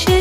সে